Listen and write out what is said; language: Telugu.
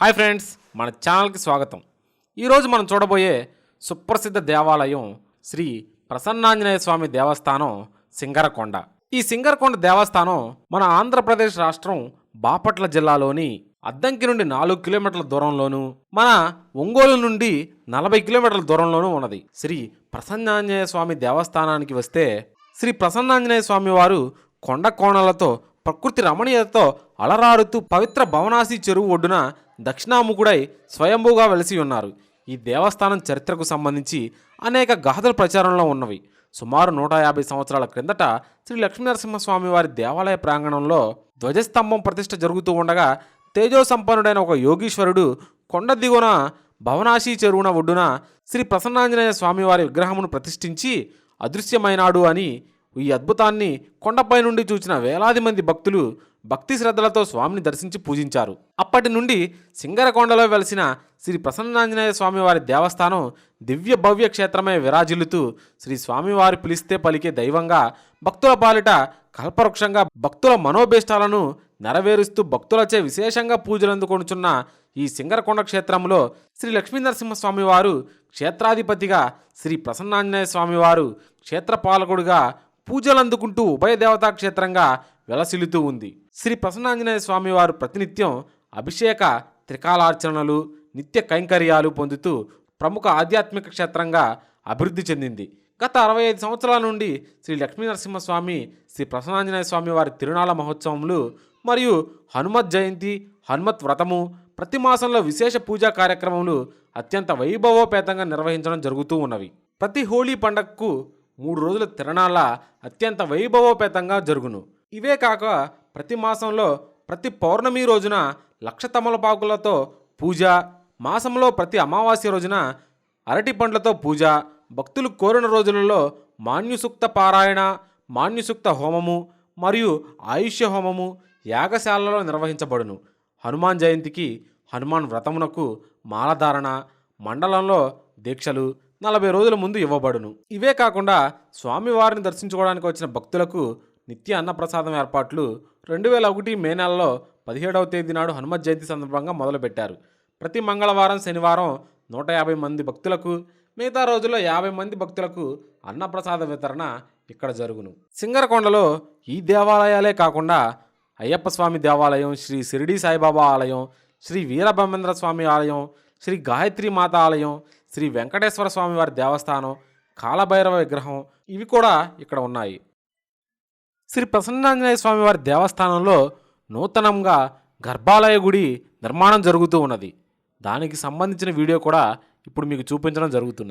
హాయ్ ఫ్రెండ్స్ మన ఛానల్కి స్వాగతం. ఈరోజు మనం చూడబోయే సుప్రసిద్ధ దేవాలయం శ్రీ ప్రసన్నాంజనేయ స్వామి దేవస్థానం సింగరకొండ. ఈ సింగరకొండ దేవస్థానం మన ఆంధ్రప్రదేశ్ రాష్ట్రం బాపట్ల జిల్లాలోని అద్దంకి నుండి నాలుగు కిలోమీటర్ల దూరంలోను మన ఒంగోలు నుండి నలభై కిలోమీటర్ల దూరంలోనూ ఉన్నది. శ్రీ ప్రసన్నాంజనేయ స్వామి దేవస్థానానికి వస్తే శ్రీ ప్రసన్నాంజనేయ స్వామి వారు కొండ కోణాలతో ప్రకృతి రమణీయతతో అలరారుతూ పవిత్ర భవనాసి చెరువు ఒడ్డున దక్షిణాముఖుడై స్వయంభూగా వెలిసి ఉన్నారు. ఈ దేవస్థానం చరిత్రకు సంబంధించి అనేక గాథలు ప్రచారంలో ఉన్నవి. సుమారు నూట యాభై సంవత్సరాల క్రిందట శ్రీ లక్ష్మీనరసింహస్వామి వారి దేవాలయ ప్రాంగణంలో ధ్వజస్తంభం ప్రతిష్ఠ జరుగుతూ ఉండగా తేజో సంపన్నుడైన ఒక యోగీశ్వరుడు కొండ దిగున భవనాశీ చెరువున ఒడ్డున శ్రీ ప్రసన్నాంజనేయ స్వామివారి విగ్రహమును ప్రతిష్ఠించి అదృశ్యమైనాడు అని ఈ అద్భుతాన్ని కొండపై నుండి చూసిన వేలాది మంది భక్తులు భక్తి శ్రద్ధలతో స్వామిని దర్శించి పూజించారు. అప్పటి నుండి సింగరకొండలో వెలిసిన శ్రీ ప్రసన్నాంజనేయ స్వామివారి దేవస్థానం దివ్య భవ్య క్షేత్రమే విరాజిల్లుతూ శ్రీ స్వామివారి పిలిస్తే పలికే దైవంగా భక్తుల పాలిట కల్పవృక్షంగా భక్తుల మనోభీష్టాలను నెరవేరుస్తూ భక్తులచే విశేషంగా పూజలందుకొనుచున్న ఈ సింగరకొండ క్షేత్రంలో శ్రీ లక్ష్మీనరసింహస్వామివారు క్షేత్రాధిపతిగా శ్రీ ప్రసన్నాంజనేయ స్వామివారు క్షేత్రపాలకుడిగా పూజలు అందుకుంటూ ఉభయ దేవతా క్షేత్రంగా వెలసిల్లుతూ ఉంది. శ్రీ ప్రసన్నాంజనేయ స్వామివారు ప్రతినిత్యం అభిషేక త్రికాలార్చనలు నిత్య కైంకర్యాలు పొందుతూ ప్రముఖ ఆధ్యాత్మిక క్షేత్రంగా అభివృద్ధి చెందింది. గత అరవై ఐదు సంవత్సరాల నుండి శ్రీ లక్ష్మీ నరసింహస్వామి శ్రీ ప్రసన్నాంజనేయ స్వామి వారి తిరునాళ మహోత్సవములు మరియు హనుమత్ జయంతి హనుమత్ వ్రతము ప్రతి మాసంలో విశేష పూజా కార్యక్రమములు అత్యంత వైభవోపేతంగా నిర్వహించడం జరుగుతూ ఉన్నవి. ప్రతి హోళీ పండగకు మూడు రోజుల తిరణాల అత్యంత వైభవోపేతంగా జరుగును. ఇవే కాక ప్రతి మాసంలో ప్రతి పౌర్ణమి రోజున లక్ష తమలపాకులతో పూజ మాసంలో ప్రతి అమావాస్య రోజున అరటి పండ్లతో పూజ భక్తులు కోరిన రోజులలో మాన్యుసూక్త పారాయణ మాన్యుసూక్త హోమము మరియు ఆయుష్య హోమము యాగశాలలో నిర్వహించబడును. హనుమాన్ జయంతికి హనుమాన్ వ్రతమునకు మాలధారణ మండలంలో దీక్షలు నలభై రోజుల ముందు ఇవ్వబడును. ఇవే కాకుండా స్వామివారిని దర్శించుకోవడానికి వచ్చిన భక్తులకు నిత్య అన్నప్రసాదం ఏర్పాట్లు రెండు వేల ఒకటి మే నెలలో పదిహేడవ తేదీ నాడు హనుమత్ జయంతి సందర్భంగా మొదలుపెట్టారు. ప్రతి మంగళవారం శనివారం నూట యాభై మంది భక్తులకు మిగతా రోజుల్లో యాభై మంది భక్తులకు అన్నప్రసాద వితరణ ఇక్కడ జరుగును. సింగరకొండలో ఈ దేవాలయాలే కాకుండా అయ్యప్ప స్వామి దేవాలయం శ్రీ షిరిడి సాయిబాబా ఆలయం శ్రీ వీరబ్రహ్మేంద్ర స్వామి ఆలయం శ్రీ గాయత్రి మాత ఆలయం శ్రీ వెంకటేశ్వర స్వామి వారి దేవస్థానం కాలభైరవ విగ్రహం ఇవి కూడా ఇక్కడ ఉన్నాయి. శ్రీ ప్రసన్నాంజనేయ స్వామి వారి దేవస్థానంలో నూతనంగా గర్భాలయ గుడి నిర్మాణం జరుగుతూ ఉన్నది. దానికి సంబంధించిన వీడియో కూడా ఇప్పుడు మీకు చూపించడం జరుగుతున్నది